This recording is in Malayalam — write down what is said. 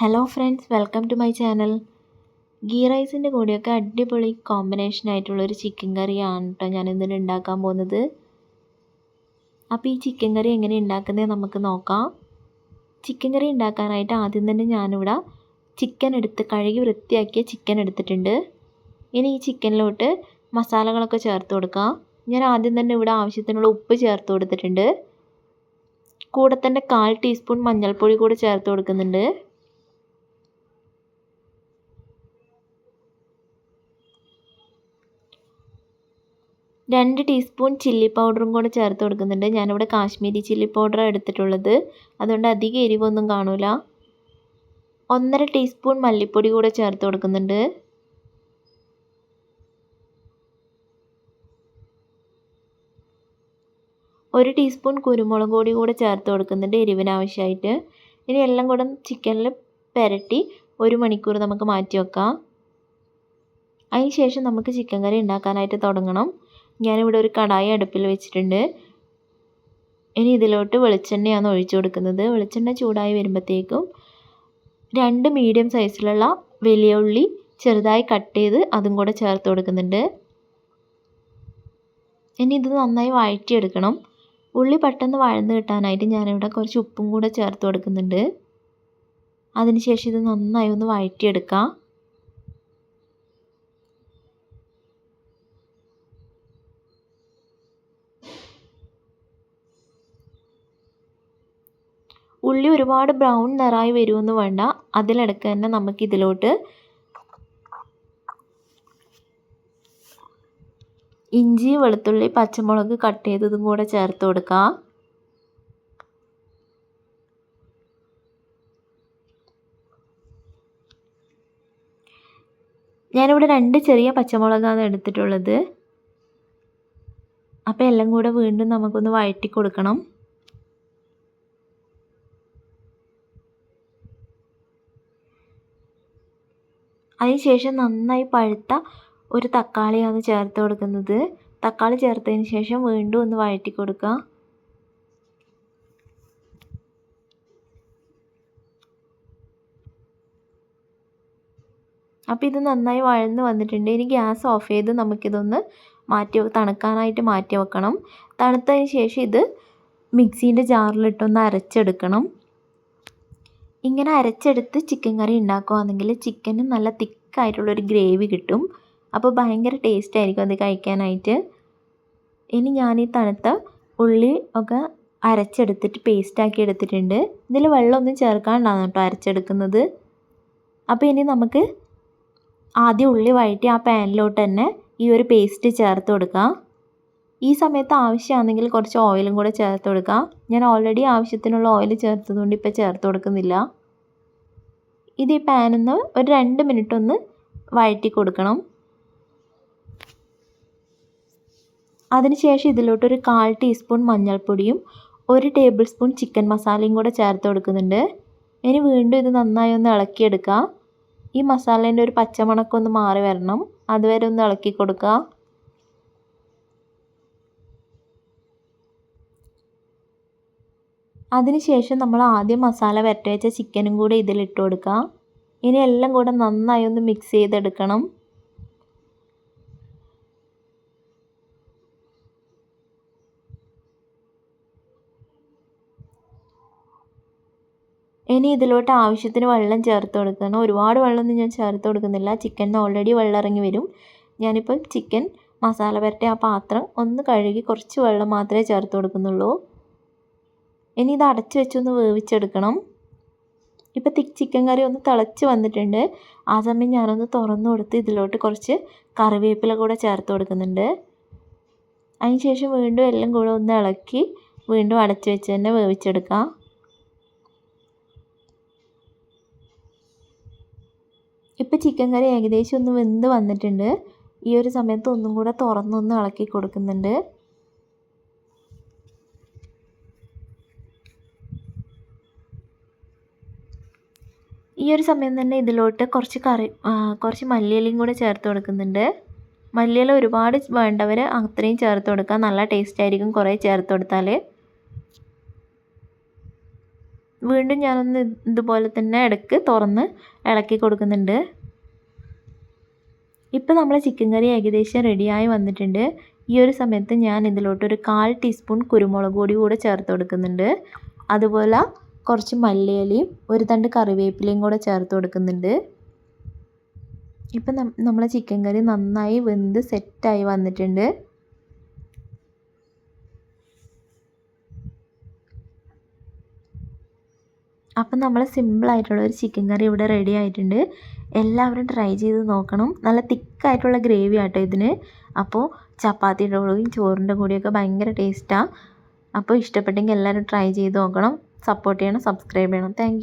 Hello friends welcome to my channel ghee റൈസിന്റെ കൂടെയൊക്കെ അടിപൊളി കോമ്പിനേഷൻ ആയിട്ടുള്ളൊരു ചിക്കൻ കറിയാണ് കേട്ടോ ഞാൻ ഇന്നിട്ട് ഉണ്ടാക്കാൻ പോകുന്നത്. അപ്പോൾ ഈ ചിക്കൻ കറി എങ്ങനെ ഉണ്ടാക്കുന്നത് നമുക്ക് നോക്കാം. ചിക്കൻ കറി ഉണ്ടാക്കാനായിട്ട് ആദ്യം തന്നെ ഞാനിവിടെ ചിക്കൻ എടുത്ത് കഴുകി വൃത്തിയാക്കിയ ചിക്കൻ എടുത്തിട്ടുണ്ട്. ഇനി ഈ ചിക്കനിലോട്ട് മസാലകളൊക്കെ ചേർത്ത് കൊടുക്കാം. ഞാൻ ആദ്യം തന്നെ ഇവിടെ ആവശ്യത്തിനുള്ള ഉപ്പ് ചേർത്ത് കൊടുത്തിട്ടുണ്ട്. കൂടെ തന്നെ കാൽ ടീസ്പൂൺ മഞ്ഞൾപ്പൊടി കൂടെ ചേർത്ത് കൊടുക്കുന്നുണ്ട്. രണ്ട് ടീസ്പൂൺ ചില്ലി പൗഡറും കൂടെ ചേർത്ത് കൊടുക്കുന്നുണ്ട്. ഞാനിവിടെ കാശ്മീരി ചില്ലി പൗഡർ എടുത്തിട്ടുള്ളത്. അതുകൊണ്ട് അധികം എരിവൊന്നും കാണൂല. ഒന്നര ടീസ്പൂൺ മല്ലിപ്പൊടി കൂടെ ചേർത്ത് കൊടുക്കുന്നുണ്ട്. ഒരു ടീസ്പൂൺ കുരുമുളക് പൊടി കൂടെ ചേർത്ത് കൊടുക്കുന്നുണ്ട് എരിവിനാവശ്യമായിട്ട്. ഇനി എല്ലാം കൂടെ ചിക്കനിൽ പുരട്ടി ഒരു മണിക്കൂർ നമുക്ക് മാറ്റി വെക്കാം അതിന് ശേഷം നമുക്ക് ചിക്കൻ കറി ഉണ്ടാക്കാനായിട്ട് തുടങ്ങണം. ഞാനിവിടെ ഒരു കടായി അടുപ്പിൽ വെച്ചിട്ടുണ്ട്. ഇനി ഇതിലോട്ട് വെളിച്ചെണ്ണയാണ് ഒഴിച്ചു കൊടുക്കുന്നത്. വെളിച്ചെണ്ണ ചൂടായി വരുമ്പോഴത്തേക്കും രണ്ട് മീഡിയം സൈസിലുള്ള വലിയ ഉള്ളി ചെറുതായി കട്ട് ചെയ്ത് അതും കൂടെ ചേർത്ത് കൊടുക്കുന്നുണ്ട്. ഇനി ഇത് നന്നായി വഴറ്റിയെടുക്കണം. ഉള്ളി പെട്ടെന്ന് വഴന്ന് കിട്ടാനായിട്ട് ഞാനിവിടെ കുറച്ച് ഉപ്പും കൂടെ ചേർത്ത് കൊടുക്കുന്നുണ്ട്. അതിനുശേഷം ഇത് നന്നായി ഒന്ന് വഴറ്റിയെടുക്കാം. ഉള്ളി ഒരുപാട് ബ്രൗൺ നിറായി വരുമെന്ന് വേണ്ട. അതിലിടക്ക് തന്നെ നമുക്ക് ഇതിലോട്ട് ഇഞ്ചി വെളുത്തുള്ളി പച്ചമുളക് കട്ട് ചെയ്തതും കൂടെ ചേർത്ത് കൊടുക്കാം. ഞാനിവിടെ രണ്ട് ചെറിയ പച്ചമുളകാണ് എടുത്തിട്ടുള്ളത്. അപ്പോൾ എല്ലാം കൂടെ വീണ്ടും നമുക്കൊന്ന് വഴറ്റി കൊടുക്കണം. അതിനുശേഷം നന്നായി പഴുത്ത ഒരു തക്കാളിയാണ് ചേർത്ത് കൊടുക്കുന്നത്. തക്കാളി ചേർത്തതിന് ശേഷം വീണ്ടും ഒന്ന് വഴറ്റി കൊടുക്കുക. അപ്പോൾ ഇത് നന്നായി വഴന്ന് വന്നിട്ടുണ്ട്. ഇനി ഗ്യാസ് ഓഫ് ചെയ്ത് നമുക്കിതൊന്ന് മാറ്റി തണുക്കാനായിട്ട് മാറ്റി വെക്കണം. തണുത്തതിന് ശേഷം ഇത് മിക്സീന്റെ ജാറിലിട്ടൊന്ന് അരച്ചെടുക്കണം. ഇങ്ങനെ അരച്ചെടുത്ത് ചിക്കൻ കറി ഉണ്ടാക്കുകയാണെങ്കിൽ ചിക്കന് നല്ല തിക്കായിട്ടുള്ളൊരു ഗ്രേവി കിട്ടും. അപ്പോൾ ഭയങ്കര ടേസ്റ്റ് ആയിരിക്കും അത് കഴിക്കാനായിട്ട്. ഇനി ഞാൻ ഈ തണുത്ത ഉള്ളി ഒക്കെ അരച്ചെടുത്തിട്ട് പേസ്റ്റാക്കി എടുത്തിട്ടുണ്ട്. ഇതിൽ വെള്ളമൊന്നും ചേർക്കാണ്ടാണ് കേട്ടോ അരച്ചെടുക്കുന്നത്. അപ്പോൾ ഇനി നമുക്ക് ആദ്യം ഉള്ളി വഴറ്റി ആ പാനിലോട്ട് തന്നെ ഈ ഒരു പേസ്റ്റ് ചേർത്ത് കൊടുക്കാം. ഈ സമയത്ത് ആവശ്യമാണെങ്കിൽ കുറച്ച് ഓയിലും കൂടെ ചേർത്ത് കൊടുക്കാം. ഞാൻ ഓൾറെഡി ആവശ്യത്തിനുള്ള ഓയിൽ ചേർത്തതുകൊണ്ട് ഇപ്പോൾ ചേർത്ത് കൊടുക്കുന്നില്ല. ഇത് ഈ പാനൊന്ന് നിന്ന് ഒരു രണ്ട് മിനിറ്റ് ഒന്ന് വഴറ്റി കൊടുക്കണം. അതിനുശേഷം ഇതിലോട്ടൊരു കാൽ ടീസ്പൂൺ മഞ്ഞൾപ്പൊടിയും ഒരു ടേബിൾ സ്പൂൺ ചിക്കൻ മസാലയും കൂടെ ചേർത്ത് കൊടുക്കുന്നുണ്ട്. ഇനി വീണ്ടും ഇത് നന്നായി ഒന്ന് ഇളക്കിയെടുക്കുക ഈ മസാലേന്റെ ഒരു പച്ചമണക്കൊന്ന് മാറി വരണം. അതുവരെ ഒന്ന് ഇളക്കി കൊടുക്കുക അതിനുശേഷം നമ്മൾ ആദ്യം മസാല വരട്ടി വെച്ച ചിക്കനും കൂടെ ഇതിലിട്ട് കൊടുക്കുക ഇനി എല്ലാം കൂടെ നന്നായി ഒന്ന് മിക്സ് ചെയ്തെടുക്കണം. ഇനി ഇതിലോട്ട് ആവശ്യത്തിന് വെള്ളം ചേർത്ത് കൊടുക്കണം. ഒരുപാട് വെള്ളമൊന്നും ഞാൻ ചേർത്ത് കൊടുക്കുന്നില്ല. ചിക്കനിൽ ഓൾറെഡി വെള്ളം ഇറങ്ങി വരും. ഞാനിപ്പം ചിക്കൻ മസാല പുരട്ടിയ ആ പാത്രം ഒന്ന് കഴുകി കുറച്ച് വെള്ളം മാത്രമേ ചേർത്ത് കൊടുക്കുന്നുള്ളൂ. ഇനി ഇത് അടച്ചു വെച്ചൊന്ന് വേവിച്ചെടുക്കണം. ഇപ്പോൾ ചിക്കൻ കറി ഒന്ന് തിളച്ച് വന്നിട്ടുണ്ട്. ആ സമയം ഞാനൊന്ന് തുറന്നു കൊടുത്ത് ഇതിലോട്ട് കുറച്ച് കറിവേപ്പില കൂടെ ചേർത്ത് കൊടുക്കുന്നുണ്ട്. അതിന് ശേഷം വീണ്ടും എല്ലാം കൂടെ ഒന്ന് ഇളക്കി വീണ്ടും അടച്ചു വെച്ച് തന്നെ വേവിച്ചെടുക്കാം. ഇപ്പോൾ ചിക്കൻ കറി ഏകദേശം ഒന്ന് വെന്ത് വന്നിട്ടുണ്ട്. ഈ ഒരു സമയത്ത് ഒന്നും കൂടെ തുറന്നൊന്ന് ഇളക്കി കൊടുക്കുന്നുണ്ട്. ഈ ഒരു സമയം തന്നെ ഇതിലോട്ട് കുറച്ച് കറി കുറച്ച് മല്ലിയിലയും കൂടെ ചേർത്ത് കൊടുക്കുന്നുണ്ട്. മല്ലിയില ഒരുപാട് വേണ്ടവർ അത്രയും ചേർത്ത് കൊടുക്കുക നല്ല ടേസ്റ്റ് ആയിരിക്കും കുറേ ചേർത്ത് കൊടുത്താൽ വീണ്ടും ഞാനൊന്ന് ഇതുപോലെ തന്നെ ഇടയ്ക്ക് തുറന്ന് ഇളക്കി കൊടുക്കുന്നുണ്ട്. ഇപ്പം നമ്മളെ ചിക്കൻ കറി ഏകദേശം റെഡിയായി വന്നിട്ടുണ്ട്. ഈ ഒരു സമയത്ത് ഞാൻ ഇതിലോട്ടൊരു കാൽ ടീസ്പൂൺ കുരുമുളക് പൊടി കൂടെ ചേർത്ത് കൊടുക്കുന്നുണ്ട്. അതുപോലെ കുറച്ച് മല്ലിയിലയും ഒരു തണ്ട് കറിവേപ്പിലയും കൂടെ ചേർത്ത് കൊടുക്കുന്നുണ്ട്. ഇപ്പം നമ്മളെ ചിക്കൻ കറി നന്നായി വെന്ത് സെറ്റായി വന്നിട്ടുണ്ട്. അപ്പം നമ്മൾ സിമ്പിളായിട്ടുള്ള ഒരു ചിക്കൻ കറി ഇവിടെ റെഡി ആയിട്ടുണ്ട്. എല്ലാവരും ട്രൈ ചെയ്ത് നോക്കണം. നല്ല തിക്കായിട്ടുള്ള ഗ്രേവി ആട്ടോ ഇതിന്. അപ്പോൾ ചപ്പാത്തിയുടെ കൂടെയും ചോറിന്റെ കൂടെയൊക്കെ ഭയങ്കര ടേസ്റ്റാണ് അപ്പോൾ ഇഷ്ടപ്പെട്ടെങ്കിൽ എല്ലാവരും ട്രൈ ചെയ്ത് നോക്കണം. സപ്പോർട്ട് ചെയ്യണം സബ്സ്ക്രൈബ് ചെയ്യണം. താങ്ക്